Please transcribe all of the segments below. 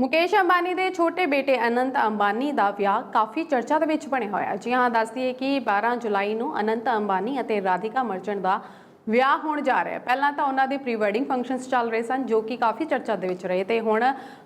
ਮੁਕੇਸ਼ ਅੰਬਾਨੀ ਦੇ ਛੋਟੇ ਬੇਟੇ ਅਨੰਤ ਅੰਬਾਨੀ ਦਾ ਵਿਆਹ ਕਾਫੀ ਚਰਚਾ ਦੇ ਵਿੱਚ ਬਣਿਆ ਹੋਇਆ ਜੀ ਹਾਂ ਦੱਸਦੀ ਹੈ ਕਿ 12 ਜੁਲਾਈ ਨੂੰ ਅਨੰਤ ਅੰਬਾਨੀ ਅਤੇ ਰਾਧਿਕਾ ਮਰਚੈਂਟ ਦਾ ਵਿਆਹ ਹੋਣ ਜਾ ਰਿਹਾ ਹੈ। ਪਹਿਲਾਂ ਤਾਂ ਉਹਨਾਂ ਦੇ ਪ੍ਰੀ ਵੈਡਿੰਗ ਫੰਕਸ਼ਨਸ ਚੱਲ ਰਹੇ ਸਨ, ਜੋ ਕਿ ਕਾਫੀ ਚਰਚਾ ਦੇ ਵਿੱਚ ਰਹੇ ਤੇ ਹੁਣ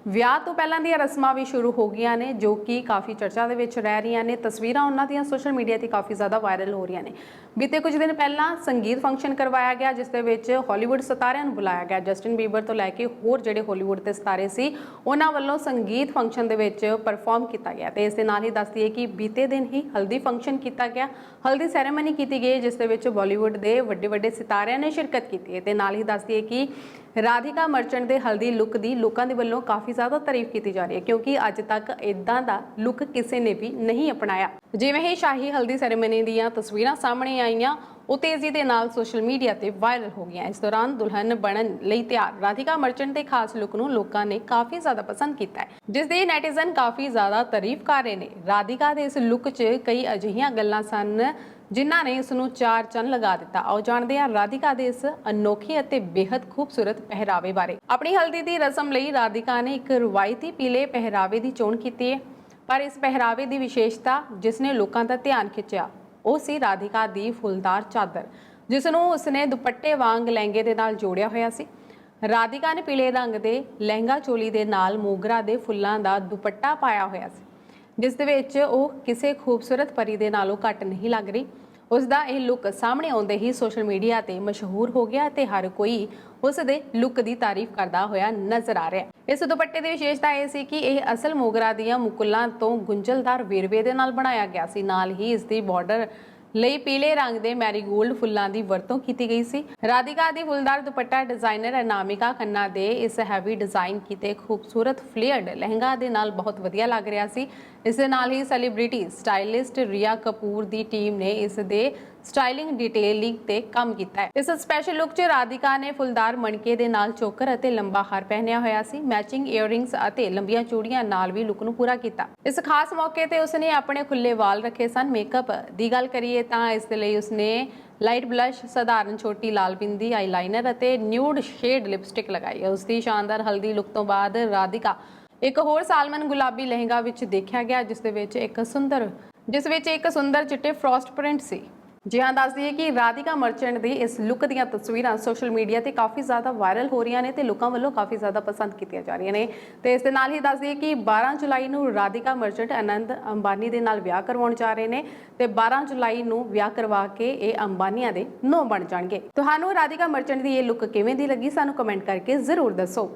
ਵਿਆਹ ਤੋਂ ਪਹਿਲਾਂ ਦੀਆਂ ਰਸਮਾਂ ਵੀ ਸ਼ੁਰੂ ਹੋ ਗਈਆਂ ਨੇ, ਜੋ ਕਿ ਕਾਫੀ ਚਰਚਾ ਦੇ ਵਿੱਚ ਰਹਿ ਰਹੀਆਂ ਨੇ। ਤਸਵੀਰਾਂ ਉਹਨਾਂ ਦੀਆਂ ਸੋਸ਼ਲ ਮੀਡੀਆ ਤੇ ਕਾਫੀ ਜ਼ਿਆਦਾ ਵਾਇਰਲ ਹੋ ਰਹੀਆਂ ਨੇ। ਬੀਤੇ ਕੁਝ ਦਿਨ ਪਹਿਲਾਂ ਸੰਗੀਤ ਫੰਕਸ਼ਨ ਕਰਵਾਇਆ ਗਿਆ, ਜਿਸ ਦੇ ਵਿੱਚ ਹਾਲੀਵੁੱਡ ਸਿਤਾਰਿਆਂ ਨੂੰ ਬੁਲਾਇਆ ਗਿਆ। ਜਸਟਿਨ ਬੀਬਰ ਤੋਂ ਲੈ ਕੇ ਹੋਰ ਜਿਹੜੇ ਹਾਲੀਵੁੱਡ ਦੇ ਸਿਤਾਰੇ ਸੀ, ਉਹਨਾਂ ਵੱਲੋਂ ਸੰਗੀਤ ਫੰਕਸ਼ਨ ਦੇ ਵਿੱਚ ਪਰਫਾਰਮ ਕੀਤਾ ਗਿਆ ਤੇ ਇਸ ਦੇ ਨਾਲ ਹੀ ਦੱਸਦੀ ਹੈ ਕਿ ਬੀਤੇ ਦਿਨ ਹੀ ਹਲਦੀ ਫੰਕਸ਼ਨ ਕੀਤਾ ਗਿਆ। ਹਲਦੀ ਸੈਰੇਮਨੀ ਕੀਤੀ ਗਈ, ਜਿਸ ਦੇ ਵਿੱਚ ਬਾਲੀਵੁੱਡ ਦੇ ਵੱਡੇ ਵੱਡੇ ਸਿਤਾਰਿਆਂ ਨੇ ਸ਼ਿਰਕਤ ਕੀਤੀ ਹੈ ਤੇ ਨਾਲ ਹੀ ਦੱਸਦੀ ਹੈ ਕਿ ਰਾਧਿਕਾ ਮਰਚੈਂਟ ਦੇ ਹਲਦੀ ਲੁੱਕ ਦੀ ਲੋਕਾਂ ਦੇ ਵੱਲੋਂ ਕਾਫੀ ਜ਼ਿਆਦਾ ਤਾਰੀਫ ਕੀਤੀ ਜਾ ਰਹੀ ਹੈ ਕਿਉਂਕਿ ਅੱਜ ਤੱਕ ਇਦਾਂ ਦਾ ਲੁੱਕ ਕਿਸੇ ਨੇ ਵੀ ਨਹੀਂ ਅਪਣਾਇਆ। ਜਿਵੇਂ ਹੀ ਸ਼ਾਹੀ ਹਲਦੀ ਸੈਰੇਮਨੀ ਦੀਆਂ ਤਸਵੀਰਾਂ ਸਾਹਮਣੇ ਆਈਆਂ, ਉਹ ਤੇਜ਼ੀ ਦੇ ਨਾਲ ਸੋਸ਼ਲ ਮੀਡੀਆ ਤੇ ਵਾਇਰਲ ਹੋ ਗਈਆਂ। ਇਸ ਦੌਰਾਨ ਦੁਲਹਨ ਬਣਨ ਲਈ ਤਿਆਰ। ਰਾਧਿਕਾ ਮਰਚੈਂਟ ਦੇ ਖਾਸ ਲੁੱਕ ਨੂੰ ਲੋਕਾਂ ਨੇ ਕਾਫੀ ਜ਼ਿਆਦਾ ਪਸੰਦ ਕੀਤਾ ਹੈ, ਜਿਸ ਦੀ ਨੈਟਿਜ਼ਨ ਕਾਫੀ ਜ਼ਿਆਦਾ ਤਾਰੀਫ ਕਰ ਰਹੇ ਨੇ। ਰਾਧਿਕਾ ਦੇ ਇਸ ਲੁੱਕ 'ਚ ਕਈ ਅਜਿਹੀਆਂ ਗੱਲਾਂ ਸਨ ਜਿਨ੍ਹਾਂ ਨੇ ਇਸ ਨੂੰ ਚਾਰ ਚੰਨ ਲਗਾ ਦਿੱਤਾ। ਆਓ ਜਾਣਦੇ ਹਾਂ ਰਾਧਿਕਾ ਦੇ ਇਸ ਅਨੋਖੀ ਅਤੇ ਬੇहद ਖੂਬਸੂਰਤ ਪਹਿਰਾਵੇ ਬਾਰੇ। ਆਪਣੀ ਹਲਦੀ ਦੀ ਰਸਮ ਲਈ ਰਾਧਿਕਾ ਨੇ ਇੱਕ ਰਵਾਇਤੀ ਪੀਲੇ ਪਹਿਰਾਵੇ ਦੀ ਚੋਣ ਕੀਤੀ ਹੈ। ਪਰ ਇਸ ਪਹਿਰਾਵੇ ਦੀ ਵਿਸ਼ੇਸ਼ਤਾ ਜਿਸ ਨੇ ਲੋਕਾਂ ਦਾ ਧਿਆਨ ਖਿੱਚਿਆ, ਉਹ ਸੀ ਰਾਧਿਕਾ ਦੀ ਫੁੱਲਦਾਰ ਚਾਦਰ, ਜਿਸ ਨੂੰ ਉਸਨੇ ਦੁਪੱਟੇ ਵਾਂਗ ਲਹਿੰਗੇ ਦੇ ਨਾਲ ਜੋੜਿਆ ਹੋਇਆ ਸੀ। ਰਾਧਿਕਾ ਨੇ ਪੀਲੇ ਰੰਗ ਦੇ ਲਹਿੰਗਾ ਚੋਲੀ ਦੇ ਨਾਲ ਮੋਗਰਾ ਦੇ ਫੁੱਲਾਂ ਦਾ ਦੁਪੱਟਾ ਪਾਇਆ ਹੋਇਆ ਸੀ। ਜਿਸ ਦੇ ਵਿੱਚ ਉਹ ਕਿਸੇ ਖੂਬਸੂਰਤ ਪਰੀ ਦੇ ਨਾਲੋਂ ਘੱਟ ਨਹੀਂ ਲੱਗ ਰਹੀ। ਉਸ ਦਾ ਇਹ ਲੁੱਕ ਸਾਹਮਣੇ ਆਉਂਦੇ ਹੀ ਸੋਸ਼ਲ ਮੀਡੀਆ ਤੇ ਮਸ਼ਹੂਰ ਹੋ ਗਿਆ ਤੇ ਹਰ ਕੋਈ ਉਸ ਦੇ ਲੁੱਕ ਦੀ ਤਾਰੀਫ ਕਰਦਾ ਹੋਇਆ ਨਜ਼ਰ ਆ ਰਿਹਾ ਇਸ ਦੁਪੱਟੇ ਦੀ ਵਿਸ਼ੇਸ਼ਤਾ ਇਹ ਸੀ ਕਿ ਇਹ ਅਸਲ ਮੋਗਰਾ ਦੀਆਂ ਮੁਕੁਲਾਂ ਤੋਂ ਗੁੰਝਲਦਾਰ ਵੇਰਵੇ ਦੇ ਨਾਲ ਬਣਾਇਆ ਗਿਆ ਸੀ। ਨਾਲ ਹੀ ਇਸ ਦੀ ਬਾਰਡਰ ਲਈ ਪੀਲੇ ਰੰਗ ਦੇ ਮੈਰੀਗੋਲਡ ਫੁੱਲਾਂ ਦੀ ਵਰਤੋਂ ਕੀਤੀ ਗਈ ਸੀ। ਰਾਧਿਕਾ ਦੀ ਫੁੱਲਦਾਰ ਦੁਪੱਟਾ ਡਿਜ਼ਾਈਨਰ ਅਨਾਮਿਕਾ ਖੰਨਾ ਦੇ ਇਸ ਹੈਵੀ ਡਿਜ਼ਾਈਨ ਕੀਤੇ ਖੂਬਸੂਰਤ ਫਲੇਅਰਡ ਲਹਿੰਗਾ ਦੇ ਨਾਲ ਬਹੁਤ ਵਧੀਆ ਲੱਗ ਰਿਹਾ ਸੀ। ਇਸ ਦੇ ਨਾਲ ਹੀ ਸੈਲੀਬ੍ਰਿਟੀ ਸਟਾਈਲਿਸਟ ਰੀਆ ਕਪੂਰ ਦੀ ਟੀਮ ਨੇ ਇਸ ਦੇ ਸਟਾਈਲਿੰਗ ਡਿਟੇਲਿੰਗ ਤੇ ਕੰਮ ਕੀਤਾ ਹੈ। ਇਸ ਸਪੈਸ਼ਲ ਲੁੱਕ 'ਚ ਰਾਧਿਕਾ ਨੇ ਫੁੱਲਦਾਰ ਮਣਕੇ ਦੇ ਨਾਲ ਚੋਕਰ ਅਤੇ ਲੰਬਾ ਹਾਰ ਪਹਿਨਿਆ ਹੋਇਆ ਸੀ ਮੈਚਿੰਗ ਇਅਰਿੰਗਸ ਅਤੇ ਲੰਬੀਆਂ ਚੂੜੀਆਂ ਨਾਲ ਵੀ ਲੁੱਕ ਨੂੰ ਪੂਰਾ ਕੀਤਾ। ਇਸ ਖਾਸ ਮੌਕੇ ਤੇ ਉਸਨੇ ਆਪਣੇ ਖੁੱਲੇ ਵਾਲ ਰੱਖੇ ਸਨ। ਮੇਕਅਪ ਦੀ ਗੱਲ ਕਰੀਏ ਤਾਂ ਇਸ ਦੇ ਲਈ ਉਸਨੇ ਲਾਈਟ ਬਲਸ਼ ਸਧਾਰਨ ਛੋਟੀ ਲਾਲ ਬਿੰਦੀ ਆਈਲਾਈਨਰ ਅਤੇ ਨਿਊਡ ਸ਼ੇਡ ਲਿਪਸਟਿਕ ਲਗਾਈ ਹੈ। ਉਸ ਦੀ ਸ਼ਾਨਦਾਰ ਹਲਦੀ ਲੁੱਕ ਤੋਂ ਬਾਅਦ ਰਾਧਿਕਾ ਇੱਕ ਹੋਰ ਸਾਲਮਨ ਗੁਲਾਬੀ ਲਹਿੰਗਾ ਵਿੱਚ ਦੇਖਿਆ ਗਿਆ, ਜਿਸ ਦੇ ਵਿੱਚ ਇੱਕ ਸੁੰਦਰ, ਜਿਸ ਵਿੱਚ ਇੱਕ ਸੁੰਦਰ ਚਿੱਟੇ ਫਰੋਸਟ ਪ੍ਰਿੰਟ ਸੀ। ਜੀ ਹਾਂ, ਦੱਸ ਦਈਏ ਕਿ ਰਾਧਿਕਾ ਮਰਚੈਂਟ ਦੀ ਇਸ ਲੁੱਕ ਦੀਆਂ ਤਸਵੀਰਾਂ ਸੋਸ਼ਲ ਮੀਡੀਆ ਤੇ ਕਾਫੀ ਜ਼ਿਆਦਾ ਵਾਇਰਲ ਹੋ ਰਹੀਆਂ ਨੇ ਤੇ ਲੋਕਾਂ ਵੱਲੋਂ ਕਾਫੀ ਜ਼ਿਆਦਾ ਪਸੰਦ ਕੀਤੀਆਂ ਜਾ ਰਹੀਆਂ ਨੇ। ਤੇ ਇਸ ਦੇ ਨਾਲ ਹੀ ਦੱਸ ਦਈਏ ਕਿ 12 ਜੁਲਾਈ ਨੂੰ ਰਾਧਿਕਾ ਮਰਚੈਂਟ ਆਨੰਦ ਅੰਬਾਨੀ ਦੇ ਨਾਲ ਵਿਆਹ ਕਰਵਾਉਣ ਜਾ ਰਹੇ ਨੇ ਤੇ 12 ਜੁਲਾਈ ਨੂੰ ਵਿਆਹ ਕਰਵਾ ਕੇ ਇਹ ਅੰਬਾਨੀਆਂ ਦੇ ਨੋ ਬਣ ਜਾਣਗੇ। ਤੁਹਾਨੂੰ ਰਾਧਿਕਾ ਮਰਚੈਂਟ ਦੀ ਇਹ ਲੁੱਕ ਕਿਵੇਂ ਦੀ ਲੱਗੀ ਸਾਨੂੰ ਕਮੈਂਟ ਕਰਕੇ ਜ਼ਰੂਰ ਦੱਸੋ।